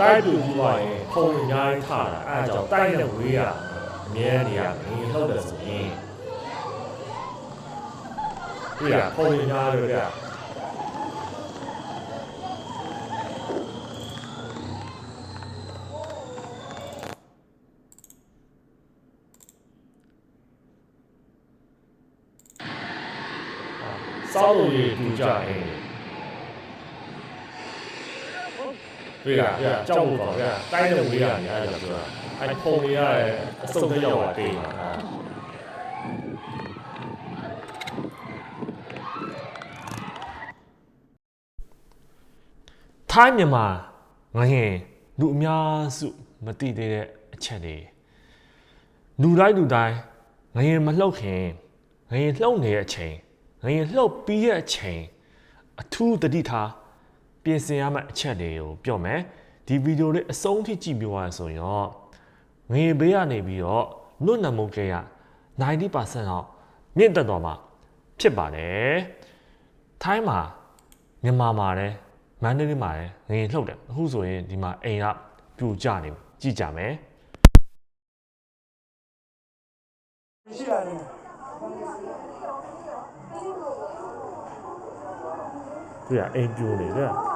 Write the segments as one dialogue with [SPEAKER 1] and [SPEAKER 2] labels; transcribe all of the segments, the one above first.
[SPEAKER 1] တိုက်တူပြီးသွားရင်ဖုံအများကြီးထတာအဲအကြောင်းတိုက်နဲ့ဝေးရအမြဲနေရငင်းလှုပ်တယ်ဆိုရင်ဒီကဖုံအများကြီးပဲစောက်လို့ရတူကြရ င်တွေ့လားပြကြောက်ဖို့ပေါ့ဗျာတိုင်းတဲ့ဝေးရညာတယ်ပြောတာအဲဖုံရရအစုံတရောက်တာတေးမှာ
[SPEAKER 2] ထိုင်းမြန်မာငရင်လူအများစုမသိသေးတဲ့အချက်တွေလူတိုင်းလူတိုင်းငရင်မလှုပ်ခင်ငရင်လှုပ်နေတဲ့အချိန်ငရင်လှုပ်ပြီးတဲ့အချိန်အထူးတတိထား ပြင်ဆင်ရမယ့်အချက်တွေကိုပြောမယ်ဒီဗီဒီယိုလေးအဆုံးထိကြည့်ပြောရဆိုရင်တော့ငရင်ဘေးကနေပြီးတော့လွတ်နမှုကေရ90%တော့မြင့်တက်သွားမှာဖြစ်ပါတယ်ထိုင်းမှာမြန်မာမှာလည်းမန္တလေးမှာလည်းငရင်လှုပ်တယ်အခုဆိုရင်ဒီမှာအိမ်ကပြိုကျနေပြီကြည့်ကြမယ်
[SPEAKER 3] ရှိရတယ်
[SPEAKER 1] တွေ့ရအိမ်ပြိုနေတယ်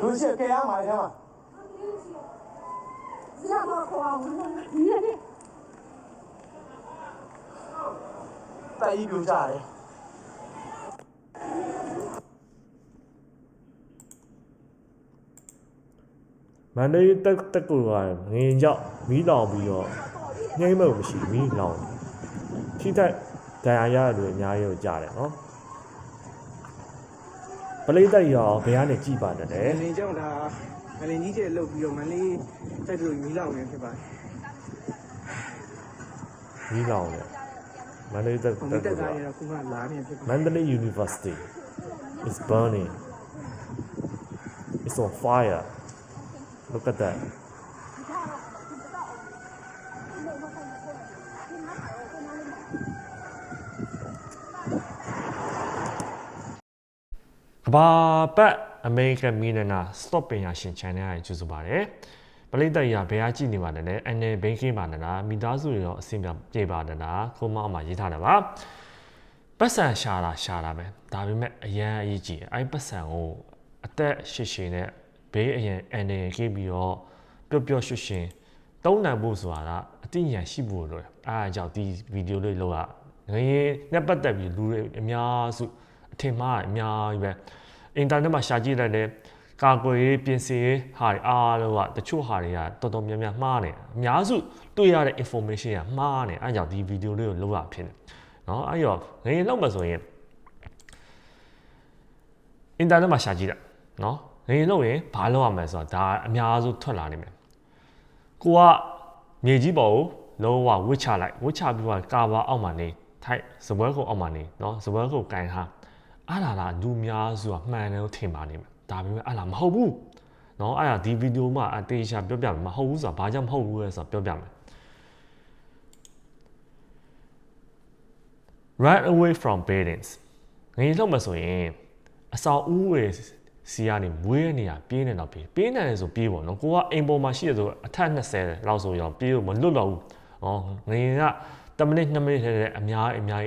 [SPEAKER 3] လူရှိကဲရမှာလေထဲမှာ
[SPEAKER 4] ဇာမခေါ်အောင်ဒီနေ့
[SPEAKER 3] တိုက်ပြီးပြကြတယ်
[SPEAKER 1] မန္တလေးတက်တက်ကူကငင်ကြောက်မီးလောင်ပြီးတော့ငိမ့်မမရှိမီးလောင်ထိတိုက်ဒဏ်ရာရတွေအများကြီးကိုကြားတယ်နော် လိတ်တိုက်ရောဘယ်ကနေကြည်ပါတယ်လဲ
[SPEAKER 5] မလင်ကြောင့်ဒါမလင်ကြီးကျဲလုတ်ပြီးတော့မလေးတိုက်လို့မီးလောင်နေဖြစ်ပါတယ်
[SPEAKER 1] မီးလောင်တယ်မန္တလေးတက်။
[SPEAKER 5] ဟို
[SPEAKER 1] တ
[SPEAKER 5] မီး
[SPEAKER 1] က်
[SPEAKER 5] တက်
[SPEAKER 1] ကူ
[SPEAKER 5] ကား
[SPEAKER 1] က
[SPEAKER 5] ရတော့ခုမှလာနေဖြစ်ပါ
[SPEAKER 1] Mandalay University is burning. It's on fire. Look at that.
[SPEAKER 2] ဘာပတ်အမေရိကန်မီလနာ stop ပညာရှင် channel ရဲ့ကြိုဆိုပါတယ်ပလိတ်တက်ရဘယ်အားကြည့်နေပါတယ်လဲအနေဘိန်းခင်းပါနလားမိသားစုတွေရောအဆင်ပြေပါနလားခုမောင်းမှာရေးထားတယ်ပါပတ်စံရှာတာရှာတာပဲဒါပေမဲ့အရန်အရေးကြီးတယ်အဲ့ပတ်စံကိုအသက်ရှည်ရှည်နဲ့ဘေးအရင်အနေခေးပြီးတော့ပျော့ပျော့ရွှင်ရွှင်တုံးနိုင်ဖို့ဆိုတာကအတိညာရှိဖို့လိုတယ်အားအကြောင့်ဒီဗီဒီယိုလေးလောက်ရငရေနဲ့ပတ်သက်ပြီးလူတွေအများစုအ ထင်မှားအများကြီးပဲအင်တာနက်မှာရှာကြည့်လိုက်တဲ့ကာကွယ်ရေးပြင်ဆင်ရေးဟာတွေအားလုံးကတချို့ဟာတွေကတော်တော်များများမှားနေအများစုတွေ့ရတဲ့ information ကမှားနေအဲကြောင့်ဒီဗီဒီယိုလေးကိုလောက်ရဖြစ်နေเนาะအဲ့တော့ငရေလောက်မှဆိုရင်အင်တာနက်မှာရှာကြည့်တာเนาะငရေလောက်ရင်ဘာလုပ်ရမလဲဆိုတော့ဒါအများစုထွက်လာနေမယ်ကိုကမြေကြီးပေါ်ကိုလုံးဝဝစ်ချလိုက်ဝစ်ချပြီးတော့ကာဘာအောက်မှာနေထိုက်စပွဲခုံအောက်မှာနေเนาะစပွဲခုံကန်ထား အားလာလာလူများစုကမှန်တယ်လို့ထင်ပါနေမယ်ဒါပေမဲ့အားလာမဟုတ်ဘူးเนาะအဲ့ဒါဒီဗီဒီယိုမှာအသေးချာပြောပြမယ်မဟုတ်ဘူးဆိုတာဘာကြောင့်မဟုတ်ဘူးလဲဆိုတော့ပြောပြမယ် run away from buildings ငရေလှုပ်မှာဆိုရင်အဆောင်ဦးဝေစီကနေမွေးရနေရပြေးနေတော့ပြေးပြေးနေတယ်ဆိုပြေးပေါ့နော်ကိုကအိမ်ပေါ်မှာရှိရဆိုအထက်20လောက်ဆိုရောပြေးလို့မလွတ်တော့ဘူးဩငရေက10မိနစ်2မိနစ်ထဲအများအများ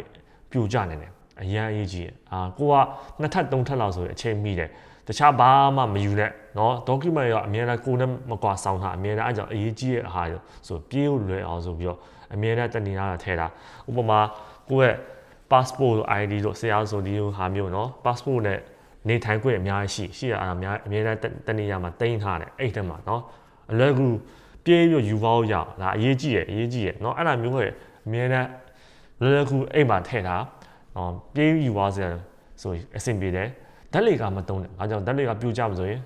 [SPEAKER 2] ပြိုကျနေတယ် အရန်အရေးကြီးတယ်အာကိုကနှစ်ထပ်သုံးထပ်လောက်ဆိုရင်အချိန်မိတယ်တခြားဘာမှမယူနဲ့เนาะ document ရောအများနဲ့ကိုယ်နဲ့မကွာဆောင်တာအများနဲ့အဲကြောင့်အရေးကြီးတဲ့အားရောဆိုပြေးလို့လွယ်အောင်ဆိုပြီးတော့အများနဲ့တနေရတာထဲတာဥပမာကိုယ့်ရဲ့ passport တို့ ID တို့ဆရာဆိုဒီလိုဟာမျိုးเนาะ passport နဲ့နေထိုင်ခွင့်အများကြီးရှိရှိရအများအများနဲ့တနေရမှာတင်ထားတယ်အဲ့ထဲမှာเนาะအလွယ်ကူပြေးပြီးယူပါဦးရအောင်ဒါအရေးကြီးရအရေးကြီးရเนาะအဲ့ဒါမျိုးရဲ့အများနဲ့လွယ်ကူအိမ်မှာထည့်ထား အော်ပြေးယူသွားစရာဆိုအဆင်ပြေတယ်ဓာတ်လေကမတုံးနဲ့အားကြောင့်ဓာတ်လေကပြိုကျမဆိုရင်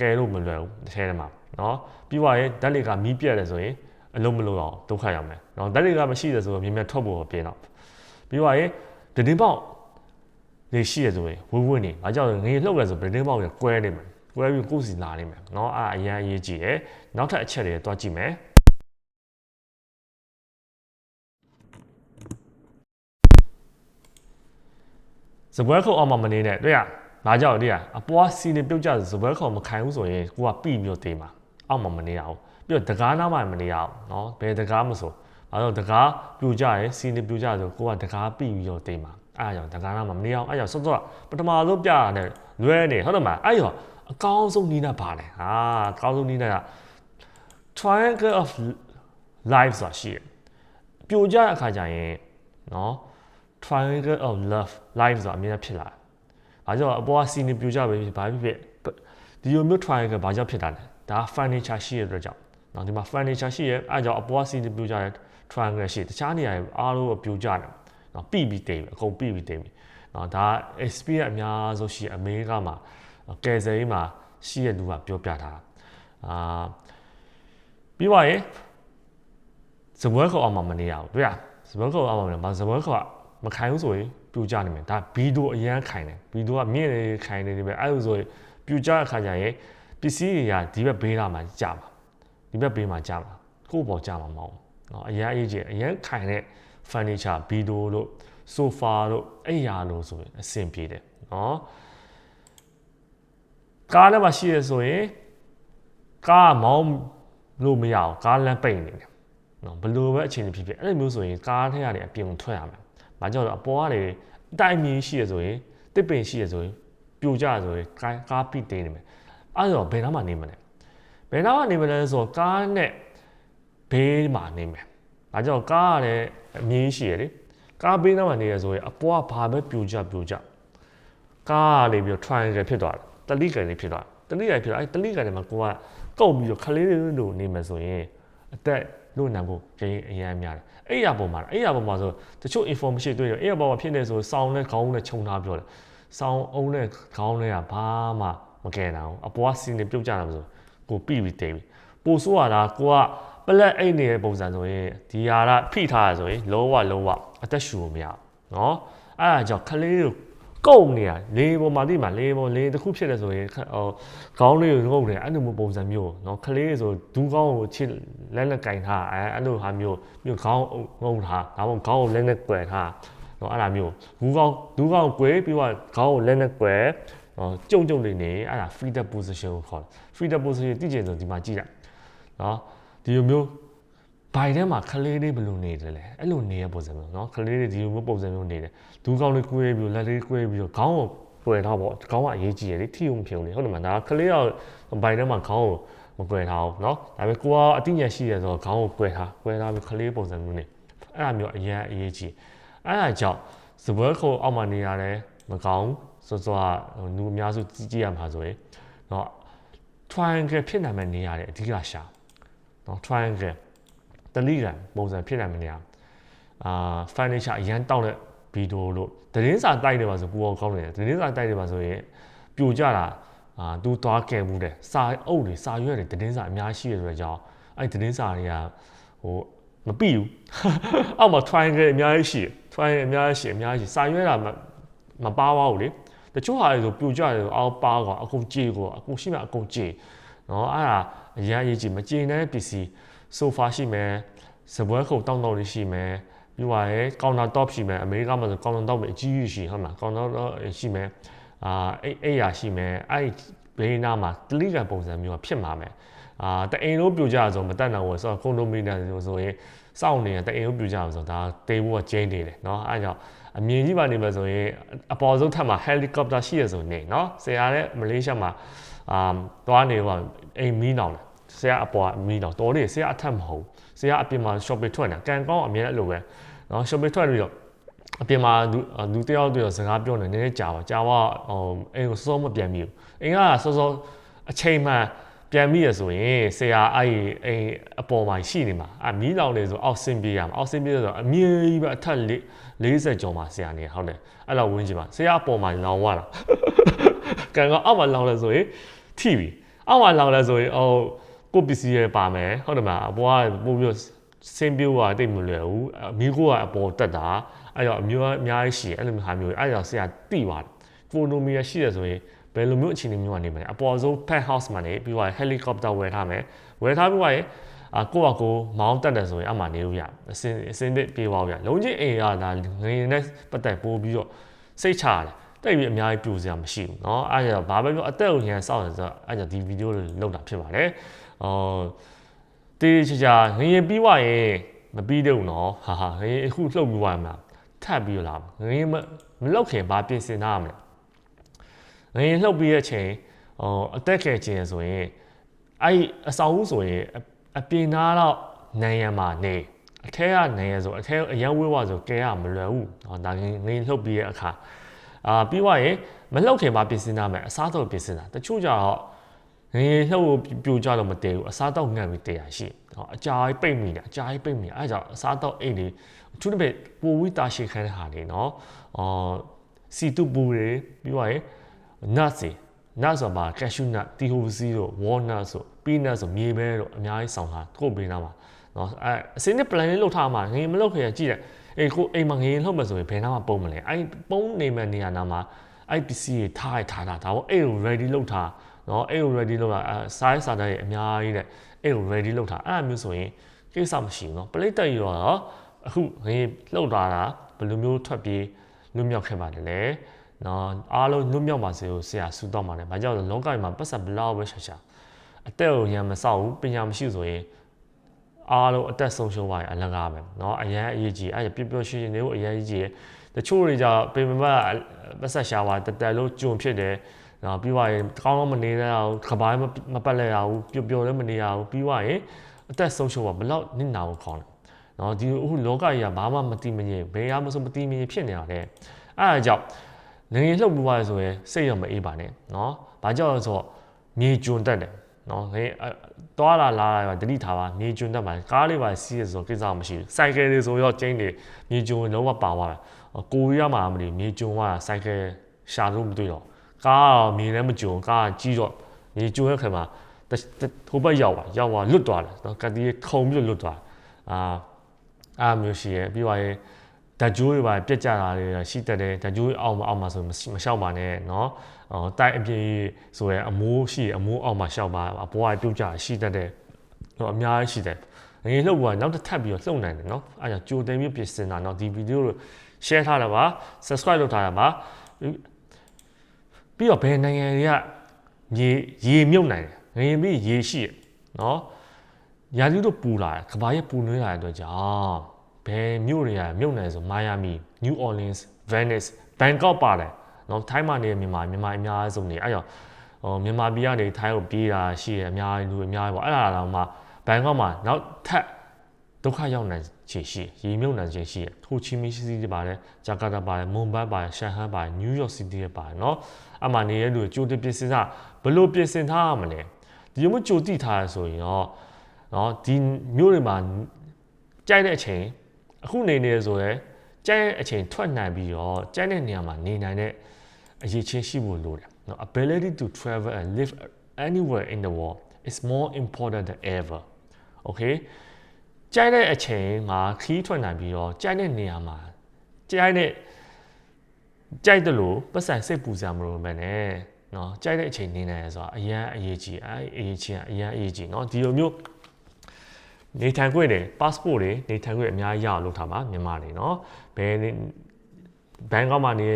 [SPEAKER 2] ကဲလို့မလွယ်ဘူးတစ်ထဲထဲမှာနော်ပြီးွားရင်ဓာတ်လေကမီးပြက်တယ်ဆိုရင်အလုံးမလုံးအောင်ဒုက္ခရောက်မယ်နော်ဓာတ်လေကမရှိတယ်ဆိုတော့မြင်မြတ်ထွက်ဖို့ပြင်တော့ပြီးွားရင်ဒတင်းပေါက်နေရှိရဆိုရင်ဝင်းဝင်းနေအားကြောင့်ငရေလှုပ်လဲဆိုဒတင်းပေါက်ရကွဲနေမှာကွဲပြီးကိုယ်စီလာနေမှာနော်အားအရန်အရေးကြီးတယ်နောက်ထပ်အချက်တွေတွားကြည့်မယ် စပွဲခုံအောင်မမနေနဲ့တွေ့ရ။ဘာကြောင့်လဲ။အပွားစီနေပြုတ်ကြစပွဲခေါ်မခိုင်ဘူးဆိုရင်ကိုကပြီမျိုးတေးမှာအောက်မှာမနေရဘူး။ပြီးတော့တကားနားမှာမနေရဘူးနော်။ဘယ်တကားမဆို။ဘာလို့တကားပြူကြရဲစီနေပြူကြဆိုကိုကတကားပြီပြီးတော့တေးမှာ။အဲ့ဒါကြောင့်တကားနားမှာမနေအောင်အဲ့ကြောင့်စောစောပထမဆုံးပြရတဲ့လွဲနေဟုတ်တယ်မလား။အဲ့ရောအကောင်းဆုံးနီးနာပါလေ။ဟာအကောင်းဆုံးနီးနာက triangle of life ဆိုတာရှိတယ်။ပြိုကြတဲ့အခါကျရင်နော် triangle of love life ဆိုတာအများကြီးဖြစ်လာတယ်။ဘာကြောင့်အပေါ်ကစီနေပြိုကြပဲဖြစ်ဘာဖြစ်ဖြစ်ဒီလိုမျိုး triangle ဘာကြောင့်ဖြစ်တာလဲ။ဒါ furniture ရှိရတဲ့အတွက်ကြောင့်နော်ဒီမှာ furniture ရှိရအဲကြောင့်အပေါ်ကစီနေပြိုကြတဲ့ triangle ရှိတခြားနေရာတွေအားလုံးပြိုကြတယ်နော်ပြီးပြီးတိတ်အကုန်ပြီးပြီးတိတ်နော်ဒါ experience အများဆုံးရှိအမေရိကမှာကယ်ဆယ်ရေးမှာရှိရလူကပြောပြထားတာအာပြီးပါရင်စပွဲခေါ်အောင်မမနေရဘူးတွေ့လားစပွဲခေါ်အောင်မနေဘာစပွဲခေါ် မခိုင်ဘူးဆိုရင်ပြူကြနေမယ်ဒါဘီဒိုအရန်ခိုင်တယ်ဘီဒိုကမြင့်နေခိုင်နေတယ်ပဲအဲ့လိုဆိုရင်ပြူကြတဲ့ခါကျရင်ပစ္စည်းတွေကဒီဘက်ဘေးလာမှာကြာမှာဒီဘက်ဘေးမှာကြာမှာကိုယ့်ပေါ်ကြာမှာမဟုတ်ဘူးเนาะအရန်အေးကြီးအရန်ခိုင်တဲ့ furniture ဘီဒိုတို့ sofa တို့အဲ့ရာလို့ဆိုရင်အဆင်ပြေတယ်เนาะကားထဲမှာရှိရဆိုရင်ကားမောင်းလို့မရအောင်ကားလမ်းပိတ်နေတယ်နော်ဘလို့ပဲအခြေအနေဖြစ်ဖြစ်အဲ့လိုမျိုးဆိုရင်ကားထဲကနေအပြင်ကိုထွက်ရမယ်။ ဘာကြောင့်လဲအပေါ်ကနေအတိုင်းမြင်ရှိရဆိုရင်တစ်ပင်ရှိရဆိုရင်ပြိုကျဆိုရင်ကားကားပိတ်နေမယ်။အဲ့တော့ဘယ်နားမှာနေမလဲ။ဘယ်နားမှာနေမလဲဆိုတော့ကားနဲ့ဘေးမှာနေမယ်။ဘာကြောင့်ကားကလည်းအမြင်ရှိရလေ။ကားဘေးနားမှာနေရဆိုရင်အပေါ်ကဘာပဲပြိုကျပြိုကျကားကနေပြီးတော့ triangle ဖြစ်သွားတယ်။တလိကန်လေးဖြစ်သွားတယ်။တလိကန်ဖြစ်တော့အဲ့တလိကန်ထဲမှာကိုကကုတ်ပြီးတော့ခလေးလေးလိုနေမယ်ဆိုရင်အသက် လွတ်နိုင်ဖို့ရင်းအရန်များတယ်အဲ့ရပေါ်မှာအဲ့ရပေါ်မှာဆိုတချို့ information တွေ့တယ်အဲ့ရပေါ်မှာဖြစ်နေဆိုစောင်းနဲ့ခေါင်းနဲ့ခြုံထားပြောတယ်စောင်းအုံးနဲ့ခေါင်းနဲ့ကဘာမှမကဲတာဘူးအပေါ်ကစီနေပြုတ်ကြတာမဆိုကိုပြီးပြီးတိတ်ပြီးပိုဆိုးရတာကိုကပလက်အိတ်နေတဲ့ပုံစံဆိုရင်ဒီဟာကဖိထားရဆိုရင်လုံးဝလုံးဝအသက်ရှူလို့မရနော်အဲ့ဒါကြောင့်ခလေးကို ကုတ်နေရလေပေါ်မှာတိမှာလေပေါ်လေတစ်ခုဖြစ်တယ်ဆိုရင်ဟိုခေါင်းလေးကိုငုတ်နေအဲ့လိုမျိုးပုံစံမျိုးเนาะခလေးဆိုဒူးကောင်းကိုချစ်လက်လက်ကင်ထားအဲအဲ့လိုဟာမျိုးမျိုးခေါင်းငုံထားဒါမှမဟုတ်ခေါင်းကိုလက်နဲ့ကွယ်ထားเนาะအဲ့ဒါမျိုးဒူးကောင်းဒူးကောင်းကွယ်ပြီးတော့ခေါင်းကိုလက်နဲ့ကွယ်ဟောကြုံကြုံလေးနေအဲ့ဒါ freedom position ကိုခေါ်တယ် freedom position တိကျဆိုဒီမှာကြည့်လိုက်เนาะဒီလိုမျိုး ဘိုင်ထဲမှာခလေးလေးဘယ်လိုနေတယ်လဲအဲ့လိုနေရပုံစံမျိုးเนาะခလေးလေးဒီလိုမျိုးပုံစံမျိုးနေတယ်ဒူးကောင်းလေးကွယ်ပြီးလက်လေးကွယ်ပြီးတော့ခေါင်းကိုကွယ်ထားပေါ့ခေါင်းကအရေးကြီးရလေထိုံဖြုံနေဟုတ်တယ်မလားဒါခလေးရောက်ဘိုင်ထဲမှာခေါင်းကိုမကွယ်ထားဘူးเนาะဒါပေမဲ့ကိုကအတိညာရှိရဆိုတော့ခေါင်းကိုကွယ်ထားကွယ်ထားပြီးခလေးပုံစံမျိုးနေအဲ့ဒါမျိုးအရင်အရေးကြီးအဲ့ဒါကြောင့်စပွဲခုံအောက်မှာနေရတယ်မကောင်းစောစောကနူအများစုကြည့်ကြည့်ရမှာဆိုရင်เนาะ triangle ဖြစ်နိုင်မယ့်နေရာတွေအဓိကရှာเนาะ triangle တလိကံပုံစံဖြစ်နိုင်မယ့်နေရာအာ furniture အရန်တောက်တဲ့ဗီဒီယိုလို့သတင်းစာတိုက်တယ်ပါဆိုပူအောင်ကောင်းတယ်သတင်းစာတိုက်တယ်ပါဆိုရင်ပြိုကြတာအာသူသွားကဲမှုတယ်စာအုပ်တွေစာရွက်တွေသတင်းစာအများရှိရဆိုတဲ့အကြောင်းအဲ့သတင်းစာတွေကဟိုမပြီဘူးအောက်မှာ triangle အများကြီးရှိတယ် triangle အများကြီးရှိအများကြီးစာရွက်တာမပါပါဘူးလေတချို့ဟာတွေဆိုပြိုကြတယ်ဆိုအောက်ပါကောအကုန်ကြေကောအကုန်ရှိမှအကုန်ကြေနော်အဲ့ဒါအရင်အရေးကြီးမကြေတဲ့ပစ္စည်း sofa ရှိမယ်စပွဲခုံတောင်းတောင်းလေးရှိမယ်ပြီးသွားရင်ကောင်တာတော့ရှိမယ်အမေရိကမှာဆိုကောင်တာတော့ပဲအကြီးကြီးရှိဟုတ်မှာကောင်တာတော့ရှိမယ်အာအဲ့အဲ့ရရှိမယ်အဲ့ဘေးနားမှာတလိကန်ပုံစံမျိုးဖြစ်မှာမယ်အာတအိမ်လုံးပြူကြဆိုမတက်နိုင်ဘူးဆိုတော့ကွန်ဒိုမီနီယံဆိုရင်စောင့်နေတဲ့တအိမ်လုံးပြူကြဆိုဒါတေးဖို့ကကျင်းနေတယ်เนาะအဲ့ကြောင့်အမြင်ကြီးပါနေမှာဆိုရင်အပေါ်ဆုံးထပ်မှာဟယ်လီကော်ပတာရှိရဆိုနေเนาะဆရာတဲ့မလေးရှားမှာအာသွားနေတော့အိမ်မီးနောင်တယ် ဆရာအပွားမီးတော့တော်တယ်ဆရာအထက်မဟုတ်ဆရာအပြင်မှာ shopping ထွက်နေတာကန်ကောင်းအမြဲအဲ့လိုပဲနော် shopping ထွက်ပြီးတော့အပြင်မှာလူတယောက်တယောက်စကားပြောနေနည်းနည်းကြာပါကြာပါဟိုအိမ်ကိုစောမပြန်မိဘူးအိမ်ကစောစောအချိန်မှပြန်မိရဆိုရင်ဆရာအဲ့ဒီအိမ်အပေါ်မှာရှိနေမှာအမီးလောင်နေဆိုအောက်ဆင်းပြေးရမှာအောက်ဆင်းပြေးဆိုတော့အမြဲကြီးပဲအထက်40ကျော်မှာဆရာနေဟုတ်တယ်အဲ့လောက်ဝင်းချင်ပါဆရာအပေါ်မှာလောင်သွားတာကံကအောက်မှာလောင်လဲဆိုရင်ထိပြီအောက်မှာလောင်လဲဆိုရင်ဟို ကိုပစ္စည်းရပါမယ်ဟုတ်တယ်မလားအပေါ်ကပို့ပြီးစင်ပြိုးကတိတ်မလွယ်ဘူးအမီးကိုကအပေါ်တက်တာအဲ့တော့အမျိုးအများကြီးရှိတယ်အဲ့လိုမျိုးဟာမျိုးအဲ့တော့ဆရာတိပါတယ်ကိုနိုမီယာရှိတယ်ဆိုရင်ဘယ်လိုမျိုးအခြေအနေမျိုးကနေမလဲအပေါ်ဆုံး pet house မှာနေပြီးတော့ helicopter ဝယ်ထားမယ်ဝယ်ထားပြီးတော့အာကိုယ့်အကိုမောင်းတက်တယ်ဆိုရင်အမှနေလို့ရအစင်အစင်သစ်ပြေးသွားရလုံးချင်းအိမ်ရတာငရင်နဲ့ပတ်သက်ပို့ပြီးတော့စိတ်ချရတယ် တိတ်ပြီးအများကြီးပြိုစရာမရှိဘူးเนาะအဲ့ဒါဘာပဲပြောအသက်ကိုရန်စောက်တယ်ဆိုတော့အဲ့ဒါဒီဗီဒီယိုလေးလောက်တာဖြစ်ပါတယ်အော်တေးချာချာငရင်ပြီးွားရင်မပြီးတော့ဘူးเนาะဟာဟာငရင်အခုလှုပ်ပြီးွားမှာထပ်ပြီးလာငရင်မမလောက်ခင်ဘာပြင်ဆင်ထားရမလဲငရင်လှုပ်ပြီးတဲ့အချိန်ဟိုအသက်ခဲခြင်းဆိုရင်အဲ့အဆောင်ဦးဆိုရင်အပြင်သားတော့နိုင်ရမှာနေအထက်ကနိုင်ရဆိုအထက်အရန်ဝေးဝါဆိုကဲရမလွယ်ဘူးเนาะဒါငရင်ငရင်လှုပ်ပြီးတဲ့အခါ အာပြီးွားရင်မလှုပ်ခင်မှာပြင်ဆင်တာမယ်အစားတော့ပြင်ဆင်တာတချို့ကြတော့ငရေလှုပ်ပြိုကြတော့မတည်ဘူးအစားတော့ငတ်ပြီးတည်ရရှိဟောအကြာကြီးပိတ်မိတယ်အကြာကြီးပိတ်မိအဲကြောင့်အစားတော့အိတ်လေးအထူးတစ်ပြက်ပူဝီတာရှိခိုင်းတဲ့ဟာလေးနော်အော်စီတူပူတွေပြီးွားရင်နတ်စီနတ်ဆိုပါကက်ရှူးနတ်တီဟိုစီတို့ဝေါ်နတ်ဆိုပီနတ်ဆိုမြေပဲတို့အများကြီးဆောင်တာကို့ပေးတာပါနော်အဲအစင်းနဲ့ plan လေးလောက်ထားမှာငရေမလောက်ခင်ကြည့်တယ် အေးကိုအိမ်မှာငရင်လှုပ်မယ်ဆိုရင်ဘယ်နှမှာပုံမလဲအဲ့ပုံနေမဲ့နေရာနာမှာအဲ့ PC တွေထားရထားတာဒါပေါ့အဲ့ကို ready လုပ်ထားနော်အဲ့ကို ready လုပ်တာအဲစာရေးစာတမ်းတွေအများကြီးတဲ့အဲ့ကို ready လုပ်ထားအဲ့အမျိုးဆိုရင်ကိစ္စမရှိဘူးနော်ပလိတ်တက်ရောတော့အခုငရင်လှုပ်ထားတာဘယ်လိုမျိုးထွက်ပြေးလွတ်မြောက်ခဲ့ပါတယ်လဲနော်အားလုံးလွတ်မြောက်ပါစေကိုဆရာဆုတောင်းပါတယ်။ဘာကြောင့်လဲလောကမှာပတ်စံဘလောက်ပဲရှာရှာအသက်ကိုရံမဆောက်ဘူးပညာမရှိဆိုရင် အားလုံးအသက်ဆုံးရှုံးသွားရင်အလကားပဲเนาะအရန်အရေးကြီးအဲ့ပျော်ပျော်ရွှင်ရွှင်နေဖို့အရန်အရေးကြီးရယ်တချို့တွေကြပေမမပတ်သက်ရှာပါတက်တက်လို့ဂျုံဖြစ်တယ်နော်ပြီးသွားရင်ကောင်းကောင်းမနေရအောင်ခပိုင်းမပတ်လဲရဘူးပျော်ပျော်လည်းမနေရဘူးပြီးသွားရင်အသက်ဆုံးရှုံးပါဘလောက်နစ်နာကိုခေါင်းလဲနော်ဒီအခုလောကကြီးကဘာမှမတိမငြိမ်ဘယ်ရမဆိုမတိမငြိမ်ဖြစ်နေရတယ်အဲ့ဒါကြောင့်ငငယ်လှုပ်ပြီးသွားရဆိုရင်စိတ်ရောမအေးပါနဲ့နော်ဘာကြောင့်လဲဆိုတော့မြေကျွန်းတက်တယ်နော်ငယ် သွားလာလာလာတတိထားပါမြေကျွန်းတက်ပါကားလေးပါစီးရဆိုကိစ္စမရှိဘူးစိုက်ကယ်တွေဆိုရောကျင်းတွေမြေကျွန်းလုံးဝပါသွားတယ်ကိုရီးယားမှာမလို့မြေကျွန်းကစိုက်ကယ်ရှာလို့မတွေ့တော့ကားကမြေလည်းမကျွန်းကားကကြီးတော့မြေကျွန်းရဲ့ခင်မှာဟိုဘက်ရောက်ပါရောက်သွားလွတ်သွားတယ်နော်ကတိခုံပြီးလွတ်သွားအာအားမျိုးရှိရဲ့ပြီးသွားရင် ဓာတ်ကြိုးတွေပါပြက်ကြတာတွေရှိတတ်တယ်ဓာတ်ကြိုးအောက်မှာအောက်မှာဆိုမလျှောက်ပါနဲ့เนาะဟိုတိုက်အပြင်းဆိုရဲအမိုးရှိအမိုးအောက်မှာလျှောက်ပါအပေါ်ကပြုတ်ကြရှိတတ်တယ်ဟိုအများကြီးရှိတယ်ငရေလှုပ်ကနောက်တစ်ထပ်ပြီးတော့လှုပ်နိုင်တယ်เนาะအဲဒါကြိုတင်ပြီးပြင်ဆင်တာเนาะဒီဗီဒီယိုကို share ထားတာပါ subscribe လုပ်ထားတာပါပြီးတော့ဘယ်နိုင်ငံတွေကရေရေမြုပ်နိုင်တယ်ငရေပြီးရေရှိရเนาะရာသီတို့ပူလာတယ်ကဘာရဲ့ပူနွေးလာတဲ့အတွက်ကြောင့် ဘယ်မြို့တွေကမြုပ်နေဆိုမိုင်ယာမီ New Orleans Venice Bangkok ပါတယ်เนาะထိုင်းမှာနေမြန်မာမြန်မာအများဆုံးနေအဲ့ကြောင့်ဟိုမြန်မာပြည်ကနေထိုင်းကိုပြေးတာရှိရအများကြီးလူအများကြီးပေါ့အဲ့ဒါတော့မှဘန်ကောက်မှာနောက်ထပ်ဒုက္ခရောက်နိုင်ခြေရှိရေမြုပ်နိုင်ခြေရှိရထိုချီမီစီစီတွေပါတယ်ဂျာကာတာပါတယ်မွန်ဘတ်ပါတယ်ရှန်ဟန်ပါတယ်နယူးယောက်စီးတီးပါတယ်เนาะအမှနေတဲ့လူကြိုတင်ပြင်ဆင်တာဘလို့ပြင်ဆင်ထားရမလဲဒီလိုမျိုးကြိုတိထားရဆိုရင်တော့เนาะဒီမျိုးတွေမှာကြိုက်တဲ့အချိန် အခုနေနေဆိုရယ်ကြမ်းအချိန်ထွက်နိုင်ပြီးတော့ကြမ်းတဲ့နေရာမှာနေနိုင်တဲ့အရေးချင်းရှိဖို့လိုတယ်နော် ability to travel and live anywhere in the world is more important than ever okay ကြမ်းတဲ့အချိန်မှာခီးထွက်နိုင်ပြီးတော့ကြမ်းတဲ့နေရာမှာကြမ်းတဲ့ကြိုက်တယ်လို့ပတ်စံစိတ်ပူစရာမလိုမှန်းနဲ့နော်ကြိုက်တဲ့အချိန်နေနိုင်ရဆိုတာအရန်အရေးကြီးအဲအရေးကြီးအရန်အရေးကြီးနော်ဒီလိုမျိုး နေထိုင်ခွင့်တွေ passport တွေနေထိုင်ခွင့်အများကြီးရအောင်လုပ်ထားပါမြန်မာတွေเนาะဘယ်ဘန်ကောက်မှာနေ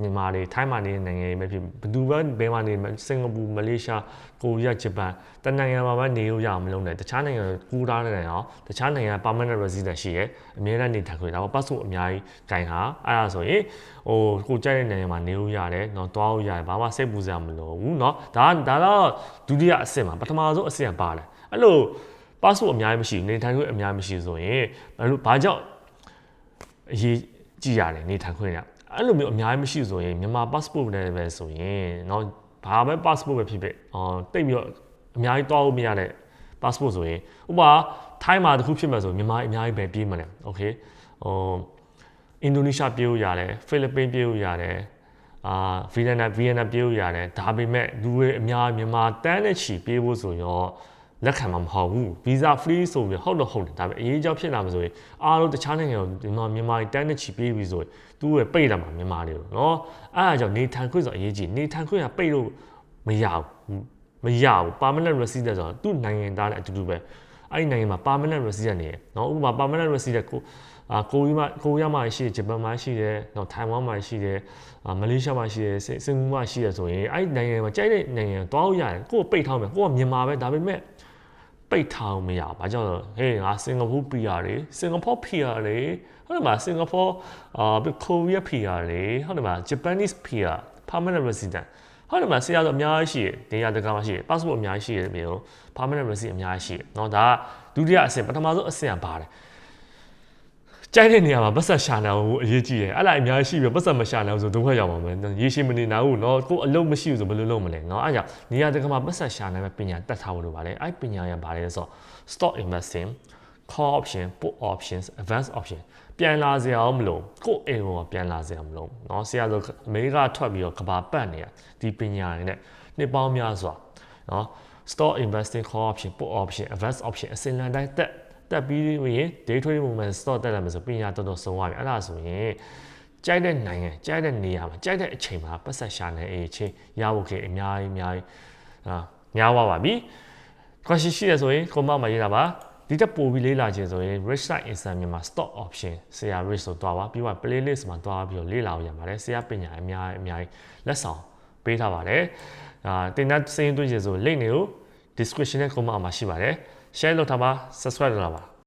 [SPEAKER 2] မြန်မာတွေထိုင်းမှာနေနိုင်ငံတွေပဲဖြစ်ဘယ်သူပဲဘယ်မှာနေစင်ကာပူမလေးရှားကိုရီးယားဂျပန်တနိုင်ငံမှာပဲနေလို့ရအောင်မလုပ်နဲ့တခြားနိုင်ငံကူးထားတဲ့နိုင်ငံအောင်တခြားနိုင်ငံ permanent resident ရှိရဲအများနဲ့နေထိုင်ခွင့်ဒါပေမဲ့ passport အများကြီးကင်ဟာအဲ့ဒါဆိုရင်ဟိုကိုကြိုက်တဲ့နိုင်ငံမှာနေလို့ရတယ်เนาะတွားလို့ရတယ်ဘာမှစိတ်ပူစရာမလိုဘူးเนาะဒါဒါတော့ဒုတိယအဆင့်မှာပထမဆုံးအဆင့်ကပါတယ်အဲ့လို passport အများကြီးမရှိဘူးနေထိုင်ခွင့်အများကြီးမရှိဆိုရင်ဘာလို့ဘာကြောင့်အရေးကြည့်ရတယ်နေထိုင်ခွင့်ရအဲ့လိုမျိုးအများကြီးမရှိဆိုရင်မြန်မာ passport နဲ့ပဲဆိုရင်เนาะဘာပဲ passport ပဲဖြစ်ဖြစ်အော်တိတ်ပြီးတော့အများကြီးတောင်းလို့မရတဲ့ passport ဆိုရင်ဥပမာထိုင်းမှာတခုဖြစ်မှာဆိုမြန်မာအများကြီးပဲပြေးမှာလေโอเคဟိုအင်ဒိုနီးရှားပြေးလို့ရတယ်ဖိလစ်ပင်းပြေးလို့ရတယ်အာဗီယက်နမ်ဗီယက်နမ်ပြေးလို့ရတယ်ဒါပေမဲ့လူတွေအများမြန်မာတန်းနဲ့ချီပြေးဖို့ဆိုရော လက်ခံမှာမဟုတ်ဘူး visa free ဆိုပြီးဟုတ်တော့ဟုတ်တယ်ဒါပေမဲ့အရေးကြောင့်ဖြစ်လာမှာဆိုရင်အားလုံးတခြားနိုင်ငံကိုမြန်မာမြန်မာတန်းနဲ့ချီပြေးပြီးဆိုရင်သူ့ရဲ့ပိတ်လာမှာမြန်မာတွေကိုနော်အဲ့ဒါကြောင့်နေထိုင်ခွင့်ဆိုအရေးကြီးနေထိုင်ခွင့်ကပိတ်လို့မရဘူးမရဘူး permanent resident ဆိုတာသူ့နိုင်ငံသားနဲ့အတူတူပဲအဲ့ဒီနိုင်ငံမှာ permanent resident နေရနော်ဥပမာ permanent resident ကိုအာကိုရီးမှာကိုရီးယားမှာရှိတယ်ဂျပန်မှာရှိတယ်နော်ထိုင်ဝမ်မှာရှိတယ်အာမလေးရှားမှာရှိတယ်စင်စင်ကာပူမှာရှိတယ်ဆိုရင်အဲ့ဒီနိုင်ငံမှာကြိုက်တဲ့နိုင်ငံတွားလို့ရတယ်ကိုယ်ပိတ်ထားမယ်ကိုကမြန်မာပဲဒါပေမဲ့ ပိတ်ထားအောင်မရဘူးဘာကြောင့်လဲဟေးငါစင်ကာပူ PR တွေစင်ကာပူ PR တွေဟုတ်တယ်မလားစင်ကာပူအာကိုရီးယား PR တွေဟုတ်တယ်မလား Japanese PR permanent resident ဟုတ်တယ်မလားဆရာတော့အများကြီးရှိတယ်နေရာတကာမှာရှိတယ် passport အများကြီးရှိတယ်မျိုး permanent resident အများကြီးရှိတယ်เนาะဒါကဒုတိယအဆင့်ပထမဆုံးအဆင့်ကပါတယ် ကြိုက်တဲ့နေရာမှာပတ်ဆက်ရှာနေအောင်အရေးကြီးတယ်အဲ့ဒါအများကြီးရှိပြီပတ်ဆက်မရှာနိုင်ဘူးဆိုဒုက္ခရောက်ပါမယ်ရေရှည်မနေနိုင်ဘူးเนาะကိုယ်အလုပ်မရှိဘူးဆိုဘယ်လိုလုပ်မလဲเนาะအဲ့ကြောင့်နေရာတကာမှာပတ်ဆက်ရှာနိုင်မဲ့ပညာတတ်ထားဖို့လိုပါတယ်အဲ့ပညာရဘာလဲဆိုတော့ stock investing call option put options advance option ပြန်လာစရာမလိုကိုယ့်အိမ်ပေါ်ပြန်လာစရာမလိုเนาะဆရာဆိုအမေရိကထွက်ပြီးတော့ကဘာပတ်နေတာဒီပညာရည်နဲ့နှစ်ပေါင်းများစွာเนาะ stock investing call option put option advance option အစင်လန်တိုင်းတက် တက်ပြီးရင် day trading movement stock တက်လာမယ်ဆိုပညာတော်တော်ဆုံးသွားပြီအဲ့ဒါဆိုရင်ကြိုက်တဲ့နိုင်ငံကြိုက်တဲ့နေရာမှာကြိုက်တဲ့အချိန်မှာပတ်ဆက်ရှာနေအချင်းရဖို့ခေအများကြီးအများကြီးအာများသွားပါပြီ question ရှိရဆိုရင် comment မှာရေးတာပါဒီတက်ပို့ပြီးလေးလာခြင်းဆိုရင် rich side inside မြန်မာ stock option ဆရာ rich ဆိုတော့ပါပြီးတော့ playlist မှာတွားပြီးတော့လေးလာအောင်ရပါတယ်ဆရာပညာအများကြီးအများကြီးလက်ဆောင်ပေးထားပါတယ်အာတင်တဲ့စင်းသွင်းခြင်းဆို link တွေကို description နဲ့ comment မှာရှိပါတယ် share လုပ်ထားပါ subscribe လုပ်ထားပါ